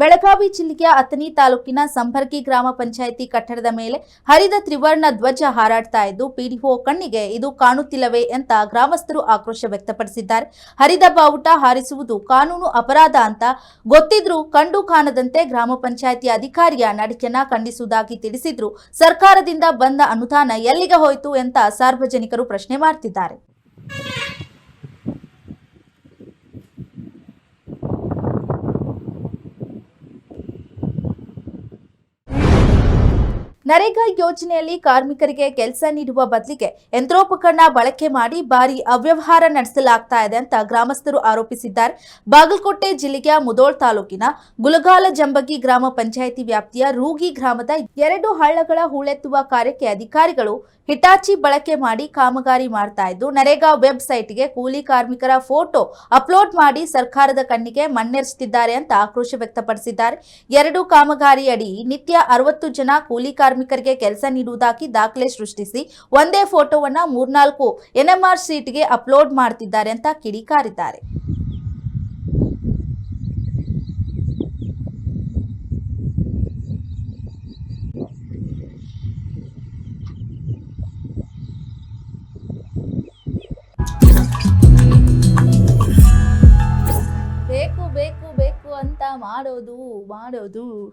ಬೆಳಗಾವಿ ಜಿಲ್ಲೆಯ ಅಥಣಿ ತಾಲೂಕಿನ ಸಂಪರ್ಕಿ ಗ್ರಾಮ ಪಂಚಾಯಿತಿ ಕಟ್ಟಡದ ಮೇಲೆ ಹರಿದ ತ್ರಿವರ್ಣ ಧ್ವಜ ಹಾರಾಡ್ತಾ ಇದ್ದು, ಪಿಡಿಒ ಕಣ್ಣಿಗೆ ಇದು ಕಾಣುತ್ತಿಲ್ಲವೇ ಅಂತ ಗ್ರಾಮಸ್ಥರು ಆಕ್ರೋಶ ವ್ಯಕ್ತಪಡಿಸಿದ್ದಾರೆ. ಹರಿದ ಬಾವುಟ ಹಾರಿಸುವುದು ಕಾನೂನು ಅಪರಾಧ ಅಂತ ಗೊತ್ತಿದ್ರೂ ಕಂಡು ಕಾಣದಂತೆ ಗ್ರಾಮ ಪಂಚಾಯಿತಿ ಅಧಿಕಾರಿಯ ನಡಿಕೆನ ಖಂಡಿಸುವುದಾಗಿ ತಿಳಿಸಿದ್ರು. ಸರ್ಕಾರದಿಂದ ಬಂದ ಅನುದಾನ ಎಲ್ಲಿಗೆ ಹೋಯಿತು ಅಂತ ಸಾರ್ವಜನಿಕರು ಪ್ರಶ್ನೆ ಮಾಡ್ತಿದ್ದಾರೆ. ನರೇಗಾ ಯೋಜನೆಯಲ್ಲಿ ಕಾರ್ಮಿಕರಿಗೆ ಕೆಲಸ ನೀಡುವ ಬದಲಿಗೆ ಯಂತ್ರೋಪಕರಣ ಬಳಕೆ ಮಾಡಿ ಭಾರಿ ಅವ್ಯವಹಾರ ನಡೆಸಲಾಗ್ತಾ ಇದೆ ಅಂತ ಗ್ರಾಮಸ್ಥರು ಆರೋಪಿಸಿದ್ದಾರೆ. ಬಾಗಲಕೋಟೆ ಜಿಲ್ಲೆಯ ಮುದೋಳ್ ತಾಲೂಕಿನ ಗುಲಗಾಲ ಜಂಬಗಿ ಗ್ರಾಮ ಪಂಚಾಯಿತಿ ವ್ಯಾಪ್ತಿಯ ರೂಗಿ ಗ್ರಾಮದ ಎರಡು ಹಳ್ಳಗಳ ಹೂಳೆತ್ತುವ ಕಾರ್ಯಕ್ಕೆ ಅಧಿಕಾರಿಗಳು ಹಿಟಾಚಿ ಬಳಕೆ ಮಾಡಿ ಕಾಮಗಾರಿ ಮಾಡ್ತಾ ಇದ್ದು, ನರೇಗಾ ವೆಬ್ಸೈಟ್ಗೆ ಕೂಲಿ ಕಾರ್ಮಿಕರ ಫೋಟೋ ಅಪ್ಲೋಡ್ ಮಾಡಿ ಸರ್ಕಾರದ ಕಣ್ಣಿಗೆ ಮಣ್ಣೆರಚುತ್ತಿದ್ದಾರೆ ಅಂತ ಆಕ್ರೋಶ ವ್ಯಕ್ತಪಡಿಸಿದ್ದಾರೆ. ಎರಡು ಕಾಮಗಾರಿ ಅಡಿ ನಿತ್ಯ ಅರವತ್ತು ಜನ ಕೂಲಿ ಕಾರ್ಮಿಕರಿಗೆ ಕೆಲಸ ನೀಡುವುದಾಗಿ ದಾಖಲೆ ಸೃಷ್ಟಿಸಿ ಒಂದೇ ಫೋಟೋವನ್ನು ಮೂರ್ನಾಲ್ಕು ಎನ್ಎಂಆರ್ ಶೀಟ್ಗೆ ಅಪ್ಲೋಡ್ ಮಾಡ್ತಿದ್ದಾರೆ ಅಂತ ಕಿಡಿಕಾರಿದ್ದಾರೆ. ಬೇಕು ಬೇಕು ಬೇಕು ಅಂತ ಮಾಡೋದು ಮಾಡೋದು.